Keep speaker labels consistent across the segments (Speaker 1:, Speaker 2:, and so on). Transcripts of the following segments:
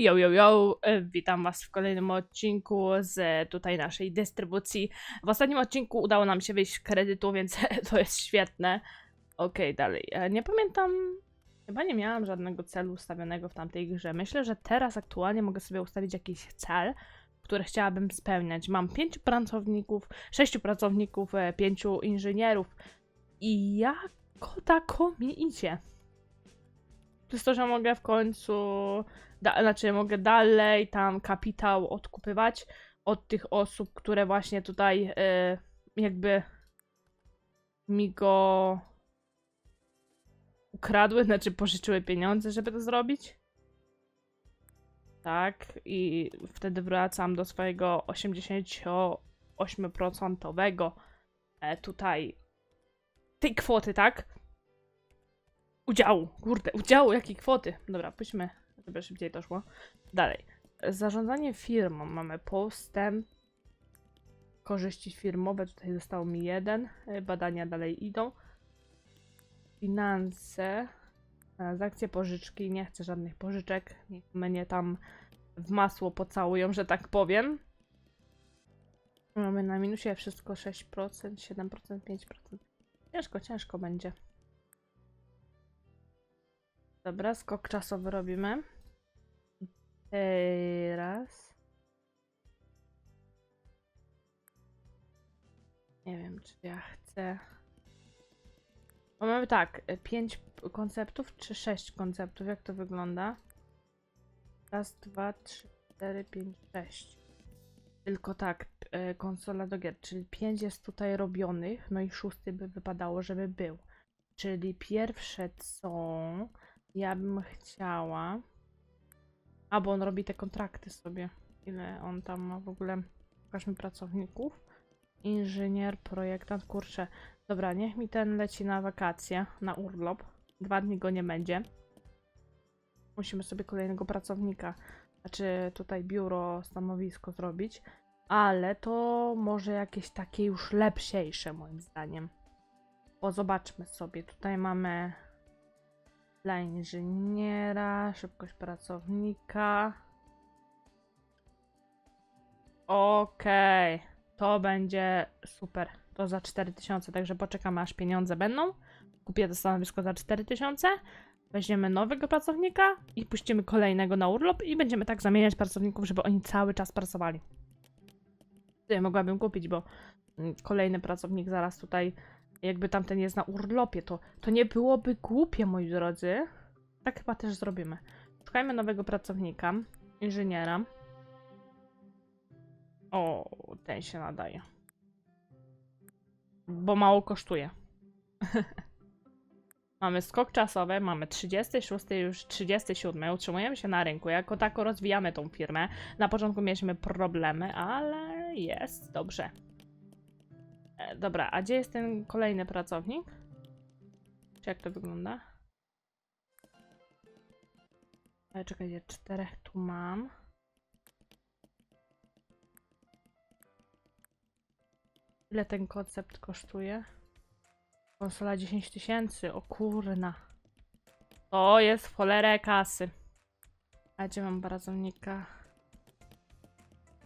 Speaker 1: Yo, yo, yo, e, witam Was w kolejnym odcinku z tutaj naszej dystrybucji. W ostatnim odcinku udało nam się wyjść z kredytu, więc to jest świetne. Okej, dalej. E, Nie pamiętam, chyba nie miałam żadnego celu ustawionego w tamtej grze. Myślę, że teraz aktualnie mogę sobie ustawić jakiś cel, który chciałabym spełniać. Mam pięciu pracowników, sześciu pracowników, e, pięciu inżynierów i jako tako mi idzie. Przez to, że mogę w końcu da, znaczy mogę dalej tam kapitał odkupywać od tych osób, które właśnie tutaj y, jakby mi go ukradły, znaczy pożyczyły pieniądze, żeby to zrobić. Tak, i wtedy wracam do swojego 88% e, tutaj tej kwoty, tak? Udziału, kurde, udziału, jakiej kwoty? Dobra, pójdźmy żeby szybciej to szło. Dalej. Zarządzanie firmą. Mamy postęp. Korzyści firmowe. Tutaj zostało mi jeden. E, Badania dalej idą. Finanse. Transakcje, pożyczki. Nie chcę żadnych pożyczek. Niech mnie tam w masło pocałują, że tak powiem. Mamy na minusie wszystko 6%, 7%, 5%. Ciężko, ciężko będzie. Dobra, skok czasowy robimy. Teraz. Nie wiem, czy ja chcę. Bo mamy tak, e, pięć konceptów, czy sześć konceptów? Jak to wygląda? Raz, dwa, trzy, cztery, pięć, sześć. Tylko tak, e, konsola do gier, czyli pięć jest tutaj robionych, no i szósty by wypadało, żeby był. Czyli pierwsze co ja bym chciała. A, bo on robi te kontrakty sobie. Ile on tam ma w ogóle? Pokażmy pracowników. Inżynier, projektant, kurczę. Dobra, niech mi ten leci na wakacje, na urlop. Dwa dni go nie będzie. Musimy sobie kolejnego pracownika, znaczy tutaj biuro, stanowisko zrobić. Ale to może jakieś takie już lepsiejsze moim zdaniem. Bo zobaczmy sobie, tutaj mamy dla inżyniera, szybkość pracownika. Okej, to będzie super. To za 4000, także poczekamy aż pieniądze będą. Kupię to stanowisko za 4000. Weźmiemy nowego pracownika i puścimy kolejnego na urlop i będziemy tak zamieniać pracowników, żeby oni cały czas pracowali. Tutaj mogłabym kupić, bo mm, kolejny pracownik zaraz tutaj jakby tamten jest na urlopie, to, to nie byłoby głupie, moi drodzy. Tak chyba też zrobimy. Szukajmy nowego pracownika, inżyniera. O, ten się nadaje. Bo mało kosztuje. mamy skok czasowy, mamy 36, już 37. Utrzymujemy się na rynku. Jako tako rozwijamy tą firmę. Na początku mieliśmy problemy, ale jest dobrze. E, dobra, a gdzie jest ten kolejny pracownik? Czy jak to wygląda? Ale czekajcie, czterech tu mam. Ile ten koncept kosztuje? Konsola 10 tysięcy, o kurna. To jest w cholerę kasy. A gdzie mam pracownika?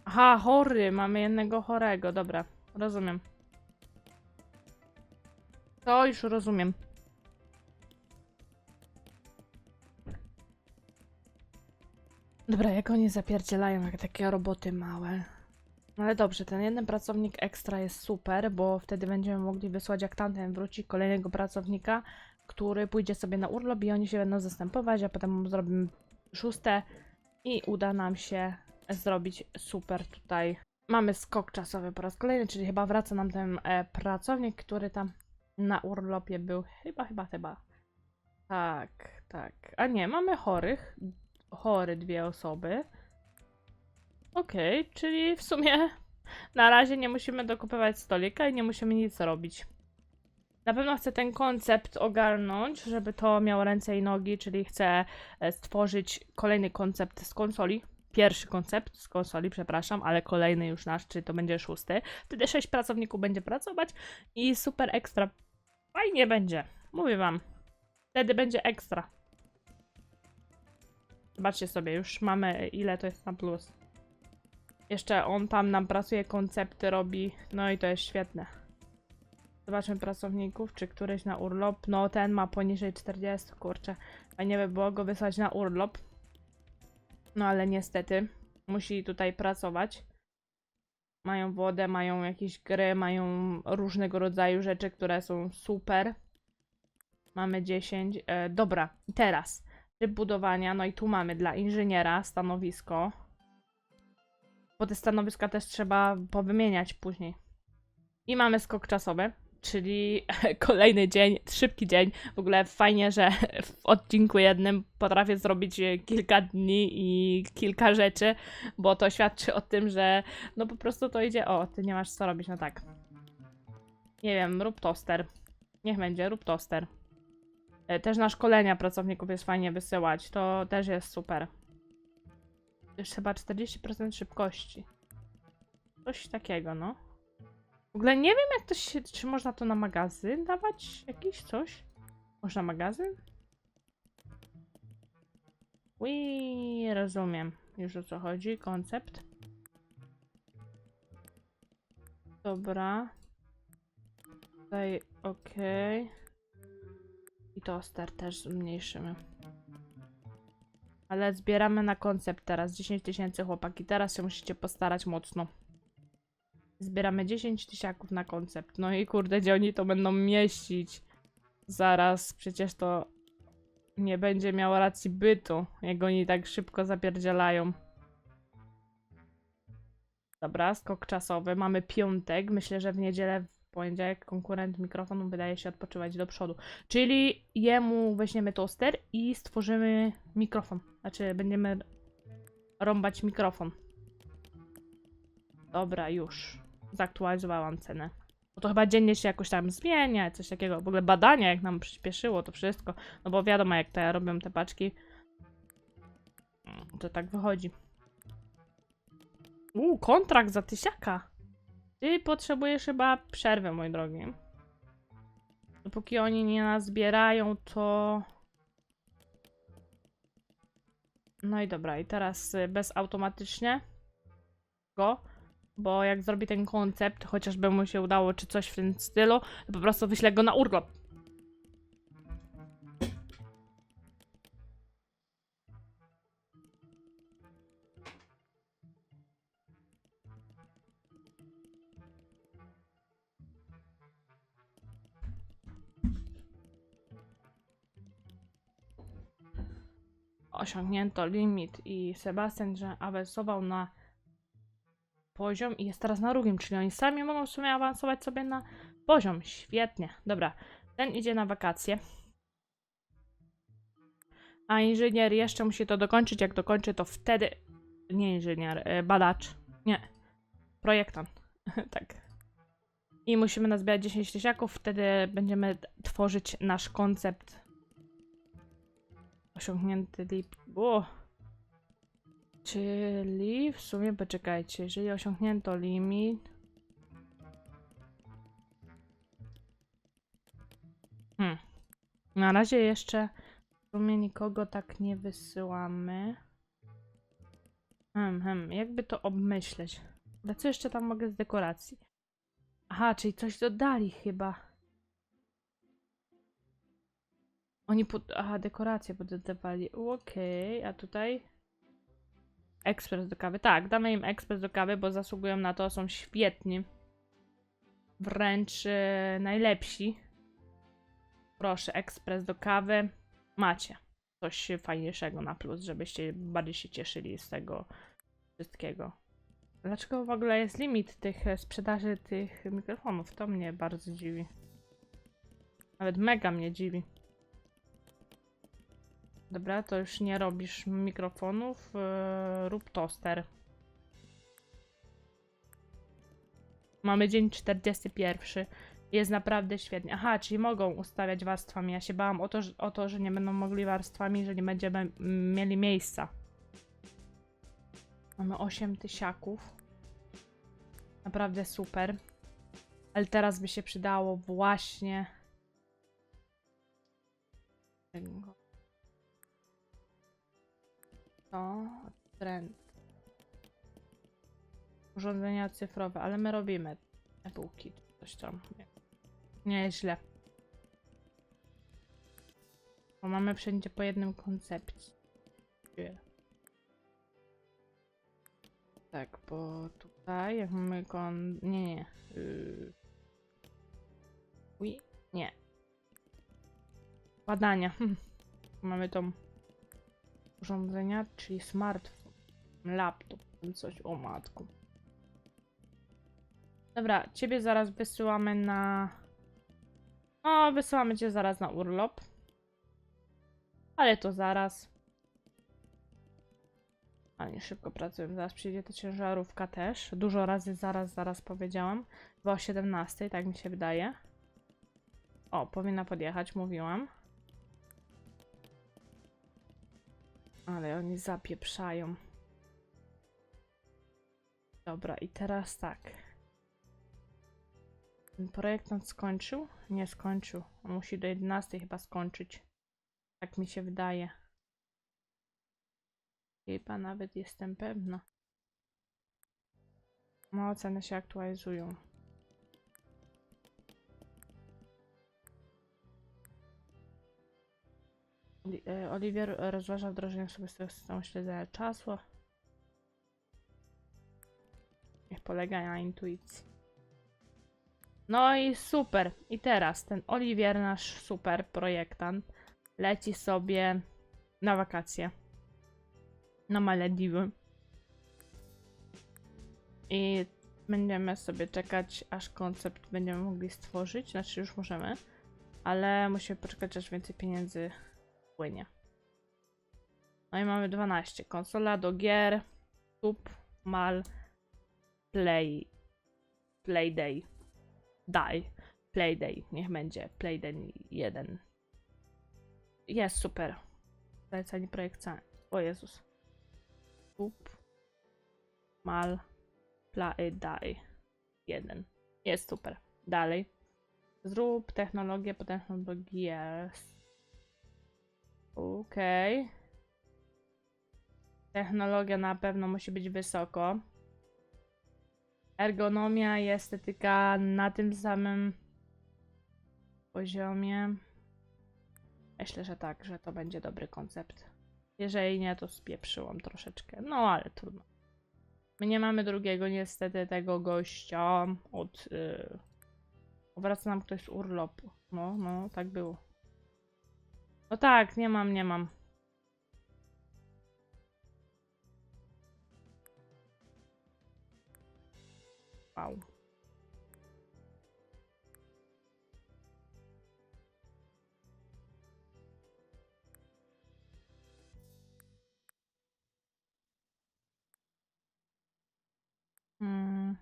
Speaker 1: Aha, chory, mamy jednego chorego, dobra, rozumiem. To już rozumiem. Dobra, jak oni zapierdzielają, jak takie roboty małe. No ale dobrze, ten jeden pracownik ekstra jest super, bo wtedy będziemy mogli wysłać, jak tamten wróci, kolejnego pracownika, który pójdzie sobie na urlop i oni się będą zastępować, a potem zrobimy szóste i uda nam się zrobić super tutaj. Mamy skok czasowy po raz kolejny, czyli chyba wraca nam ten e, pracownik, który tam na urlopie był. Chyba, chyba, chyba. Tak, tak. A nie, mamy chorych. Chory dwie osoby. Okej, okay, czyli w sumie na razie nie musimy dokupywać stolika i nie musimy nic robić. Na pewno chcę ten koncept ogarnąć, żeby to miało ręce i nogi, czyli chcę e, stworzyć kolejny koncept z konsoli. Pierwszy koncept z konsoli, przepraszam, ale kolejny już nasz, czyli to będzie szósty. Wtedy sześć pracowników będzie pracować i super ekstra Fajnie będzie. Mówię wam. Wtedy będzie ekstra. Zobaczcie sobie, już mamy ile to jest na plus. Jeszcze on tam nam pracuje, koncepty robi, no i to jest świetne. Zobaczmy pracowników, czy któryś na urlop. No ten ma poniżej 40, kurczę. Fajnie by było go wysłać na urlop. No ale niestety musi tutaj pracować. Mają wodę, mają jakieś gry, mają różnego rodzaju rzeczy, które są super. Mamy 10. E, dobra, i teraz tryb budowania. No i tu mamy dla inżyniera stanowisko. Bo te stanowiska też trzeba powymieniać później. I mamy skok czasowy, czyli kolejny dzień, szybki dzień. W ogóle fajnie, że w odcinku jednym potrafię zrobić kilka dni i kilka rzeczy, bo to świadczy o tym, że no po prostu to idzie. O, ty nie masz co robić, no tak. Nie wiem, rób toster. Niech będzie, rób toster. E, Też na szkolenia pracowników jest fajnie wysyłać, to też jest super. Już chyba 40% szybkości. Coś takiego, no. W ogóle nie wiem, jak to się. Czy można to na magazyn dawać? Jakiś coś? Można magazyn? Ui, rozumiem. Już o co chodzi. Koncept. Dobra. Tutaj ok. I toster też zmniejszymy. Ale zbieramy na koncept teraz. 10 tysięcy chłopaki. Teraz się musicie postarać mocno. Zbieramy 10 tysiaków na koncept. No i kurde, gdzie oni to będą mieścić? Zaraz, przecież to nie będzie miało racji bytu, jak oni tak szybko zapierdzielają. Dobra, skok czasowy. Mamy piątek. Myślę, że w niedzielę, w poniedziałek konkurent mikrofonu wydaje się odpoczywać do przodu. Czyli jemu weźmiemy toster i stworzymy mikrofon. Znaczy, będziemy rąbać mikrofon. Dobra, już. Zaktualizowałam cenę. Bo to chyba dziennie się jakoś tam zmienia, coś takiego. W ogóle badania, jak nam przyspieszyło to wszystko. No bo wiadomo, jak te robią te paczki. To tak wychodzi. Uuu, kontrakt za tysiaka. Ty potrzebujesz chyba przerwy, mój drogi. Dopóki oni nie nazbierają, to... No i dobra, i teraz y, bezautomatycznie go, bo jak zrobi ten koncept, chociażby mu się udało, czy coś w tym stylu, to po prostu wyślę go na urlop. Osiągnięto limit i Sebastian, awansował na poziom i jest teraz na drugim, czyli oni sami mogą w sumie awansować sobie na poziom. Świetnie. Dobra, ten idzie na wakacje. A inżynier jeszcze musi to dokończyć. Jak dokończy, to wtedy. Nie inżynier, e, badacz. Nie. Projektant. tak. I musimy nazbierać 10 tysiaków, wtedy będziemy tworzyć nasz koncept. Osiągnięty lip. O! Czyli w sumie poczekajcie, jeżeli osiągnięto limit. Hmm. Na razie jeszcze w sumie nikogo tak nie wysyłamy. Hmm, hmm, jakby to obmyśleć. Ale co jeszcze tam mogę z dekoracji? Aha, czyli coś dodali chyba. Oni pod... Aha, dekoracje pododawali. Okej, a tutaj? Ekspres do kawy. Tak, damy im ekspres do kawy, bo zasługują na to, są świetni. Wręcz e, najlepsi. Proszę, ekspres do kawy. Macie coś fajniejszego na plus, żebyście bardziej się cieszyli z tego wszystkiego. Dlaczego w ogóle jest limit tych e, sprzedaży tych mikrofonów? To mnie bardzo dziwi. Nawet mega mnie dziwi. Dobra, to już nie robisz mikrofonów. Yy, rób toster. Mamy dzień 41. Jest naprawdę świetnie. Aha, czyli mogą ustawiać warstwami. Ja się bałam o to, że, o to, że nie będą mogli warstwami, że nie będziemy mm, mieli miejsca. Mamy 8 tysiaków. Naprawdę super. Ale teraz by się przydało właśnie... tego. To trend. Urządzenia cyfrowe, ale my robimy e-booki, coś tam. Nie, Nieźle. Bo mamy wszędzie po jednym koncepcie. Tak, bo tutaj jak mamy kon... Nie, nie. Yy... Ui, nie. Badania. Mamy tą urządzenia, czyli smartfon, laptop, coś o matku. Dobra, ciebie zaraz wysyłamy na... O, wysyłamy cię zaraz na urlop. Ale to zaraz. Ale szybko pracuję. Zaraz przyjdzie ta ciężarówka też. Dużo razy zaraz, zaraz powiedziałam. Chyba o 17, tak mi się wydaje. O, powinna podjechać, mówiłam. Ale oni zapieprzają. Dobra, i teraz tak. Ten projektant skończył? Nie skończył. On musi do 11 chyba skończyć. Tak mi się wydaje. Chyba nawet jestem pewna. No, oceny się aktualizują. Oliwier e, rozważa wdrożenie sobie z tego systemu śledzenia czasu. Niech polega na intuicji. No i super. I teraz ten Oliwier, nasz super projektant, leci sobie na wakacje. Na Malediwy. I będziemy sobie czekać, aż koncept będziemy mogli stworzyć. Znaczy, już możemy, ale musimy poczekać, aż więcej pieniędzy płynie. No i mamy 12. Konsola do gier, tub, mal, play, playday, daj, playday, niech będzie, playday 1. Jest super. Zalecanie projekcja. O Jezus. Tub, mal, play, daj, 1. Jest super. Dalej. Zrób technologię po technologii jest. Okej. Technologia na pewno musi być wysoko. Ergonomia i estetyka na tym samym poziomie. Myślę, że tak, że to będzie dobry koncept. Jeżeli nie, to spieprzyłam troszeczkę. No ale trudno. My nie mamy drugiego niestety tego gościa od... Yy... Wraca nam ktoś z urlopu. No, no, tak było. No tak, nie mam, nie mam. Wow. Hmm.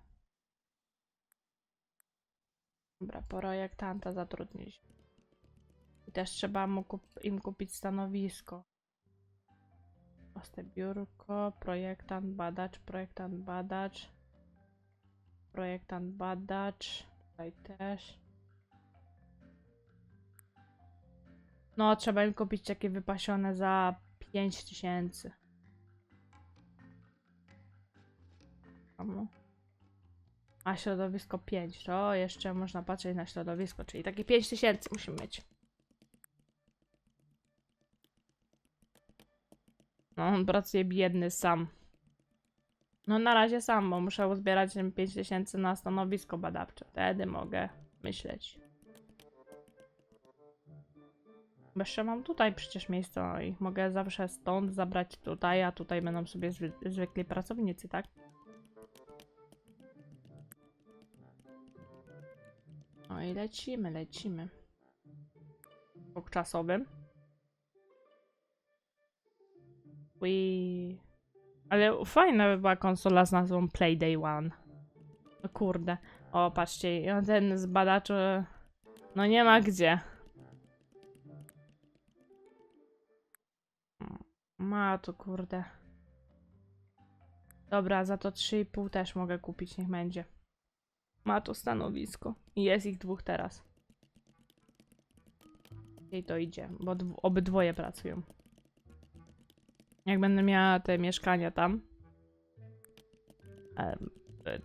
Speaker 1: Dobra, projektanta zatrudnić. Też trzeba mu kup- im kupić stanowisko. Proste biurko, projektant, badacz, projektant, badacz. Projektant, badacz. Tutaj też. No, trzeba im kupić takie wypasione za 5000. Komu? A środowisko 5. To jeszcze można patrzeć na środowisko, czyli takie 5000 musimy mieć. On pracuje biedny sam. No na razie sam, bo muszę uzbierać 5000 na stanowisko badawcze. Wtedy mogę myśleć. Jeszcze mam tutaj przecież miejsce, no i mogę zawsze stąd zabrać tutaj, a tutaj będą sobie zwy zwykli pracownicy, tak? No i lecimy, lecimy. Skok czasowym. Ui. Ale fajna by była konsola z nazwą Playday One. No kurde. O, patrzcie, ten z badaczy... No nie ma gdzie. Ma to kurde. Dobra, za to 3,5 też mogę kupić, niech będzie. Ma to stanowisko. I jest ich dwóch teraz. I to idzie, bo dw- obydwoje pracują. Jak będę miała te mieszkania tam, e,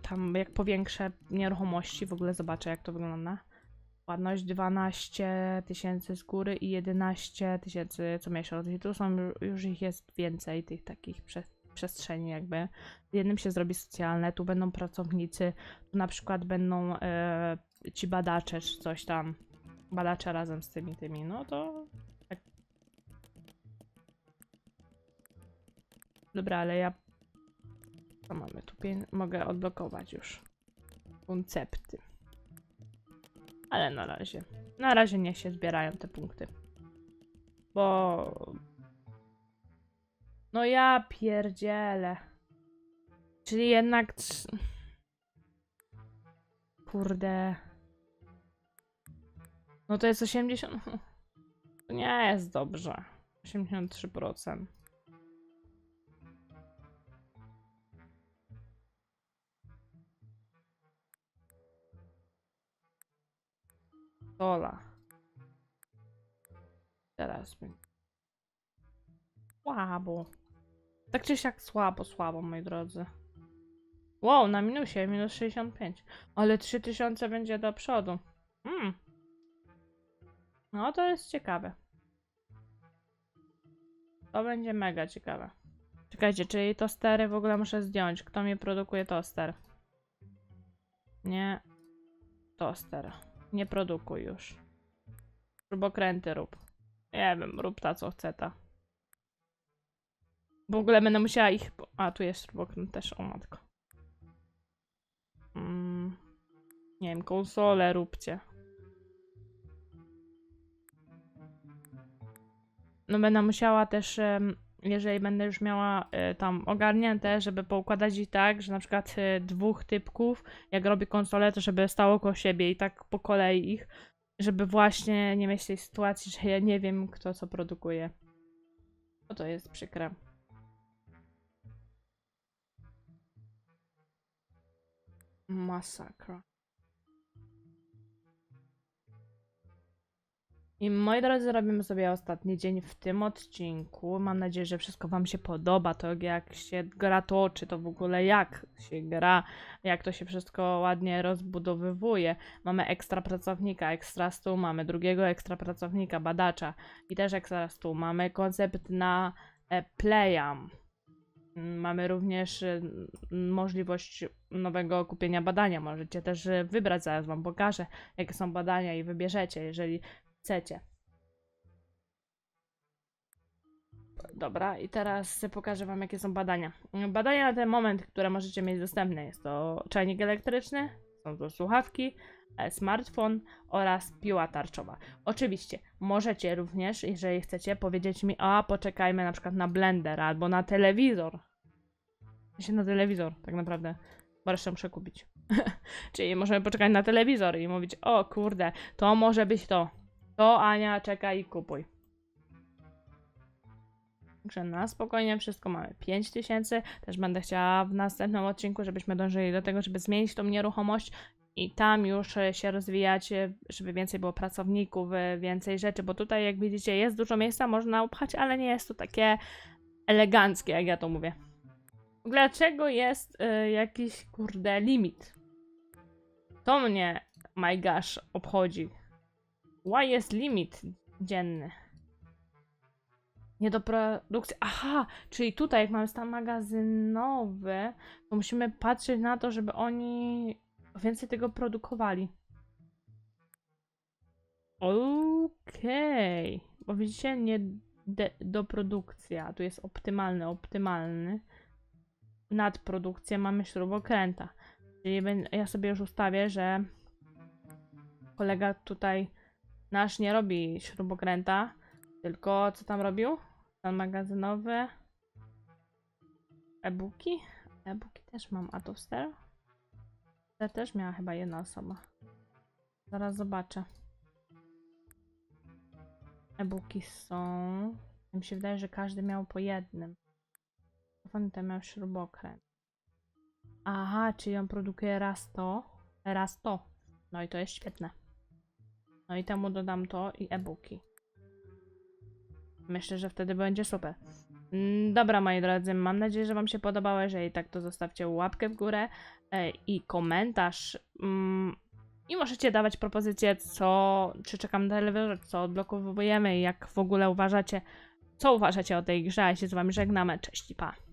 Speaker 1: tam jak powiększę nieruchomości, w ogóle zobaczę jak to wygląda. Ładność 12 tysięcy z góry i 11 tysięcy co miesiąc. I tu są ju- już ich jest więcej, tych takich prze, przestrzeni jakby. W jednym się zrobi socjalne, tu będą pracownicy, tu na przykład będą e, ci badacze czy coś tam. Badacze razem z tymi tymi, no to Dobra, ale ja co mamy tu? Pię- mogę odblokować już koncepty. Ale na razie. Na razie niech się zbierają te punkty. Bo. No ja pierdzielę. Czyli jednak. Kurde. No to jest 80. To nie jest dobrze. 83%. Dola. Teraz będzie. Słabo. Tak czy siak słabo, słabo, moi drodzy. Wow, na minusie, minus 65. Ale 3000 będzie do przodu. Hmm. No to jest ciekawe. To będzie mega ciekawe. Czekajcie, czyli tostery w ogóle muszę zdjąć. Kto mi produkuje toster? Nie. Toster. Nie produkuj już. Śrubokręty rób. Nie wiem, rób ta co chce ta. W ogóle będę musiała ich... A, tu jest śrubokręt też, o matko. Mm. Nie wiem, konsolę róbcie. No będę musiała też, em, jeżeli będę już miała e, tam ogarnięte, żeby poukładać ich tak, że na przykład e, dwóch typków, jak robię konsolę, to żeby stało koło siebie i tak po kolei ich, żeby właśnie nie mieć tej sytuacji, że ja nie wiem, kto co produkuje. No to jest przykre. Masakra. I moi drodzy, robimy sobie ostatni dzień w tym odcinku. Mam nadzieję, że wszystko Wam się podoba. To jak się gra toczy, to w ogóle jak się gra, jak to się wszystko ładnie rozbudowywuje. Mamy ekstra pracownika, ekstra stół, mamy drugiego ekstra pracownika, badacza i też ekstra stół. Mamy koncept na e, playa. Mm, Mamy również m, możliwość nowego kupienia badania. Możecie też y, wybrać, zaraz Wam pokażę, jakie są badania i wybierzecie, jeżeli chcecie. Dobra, i teraz pokażę Wam, jakie są badania. Badania na ten moment, które możecie mieć dostępne, jest to czajnik elektryczny, są to słuchawki, e, smartfon oraz piła tarczowa. Oczywiście, możecie również, jeżeli chcecie, powiedzieć mi, a poczekajmy na przykład na blender albo na telewizor. się na telewizor, tak naprawdę. Bo resztę muszę kupić. Czyli możemy poczekać na telewizor i mówić, o kurde, to może być to. To Ania, czekaj i kupuj. Także na spokojnie wszystko mamy. 5000. Też będę chciała w następnym odcinku, żebyśmy dążyli do tego, żeby zmienić tą nieruchomość i tam już e, się rozwijać, e, żeby więcej było pracowników, e, więcej rzeczy, bo tutaj jak widzicie jest dużo miejsca, można upchać, ale nie jest to takie eleganckie, jak ja to mówię. Dlaczego jest e, jakiś, kurde, limit? To mnie, my gosh, obchodzi. Why jest limit dzienny? Nie do produkcji. Aha, czyli tutaj, jak mamy stan magazynowy, to musimy patrzeć na to, żeby oni więcej tego produkowali. Okej. Bo widzicie, nie do produkcja. Tu jest optymalny, optymalny. Nadprodukcję mamy śrubokręta. Czyli ja sobie już ustawię, że kolega tutaj nasz nie robi śrubokręta, tylko co tam robił? Stan magazynowy. E-booki? E-booki też mam. A to wster? Wster też miała chyba jedna osoba. Zaraz zobaczę. E-booki są. Mi się wydaje, że każdy miał po jednym. Ten miał śrubokręt. Aha, czyli on produkuje raz to, raz to. No i to jest świetne. No i temu dodam to i e-booki. Myślę, że wtedy będzie super. Mm, Dobra, moi drodzy, mam nadzieję, że Wam się podobało. Jeżeli tak, to zostawcie łapkę w górę e, i komentarz. Mm, I możecie dawać propozycje, co, czy czekam na telewizor, co odblokowujemy jak w ogóle uważacie, co uważacie o tej grze. Ja się z Wami żegnamy. Cześć i pa.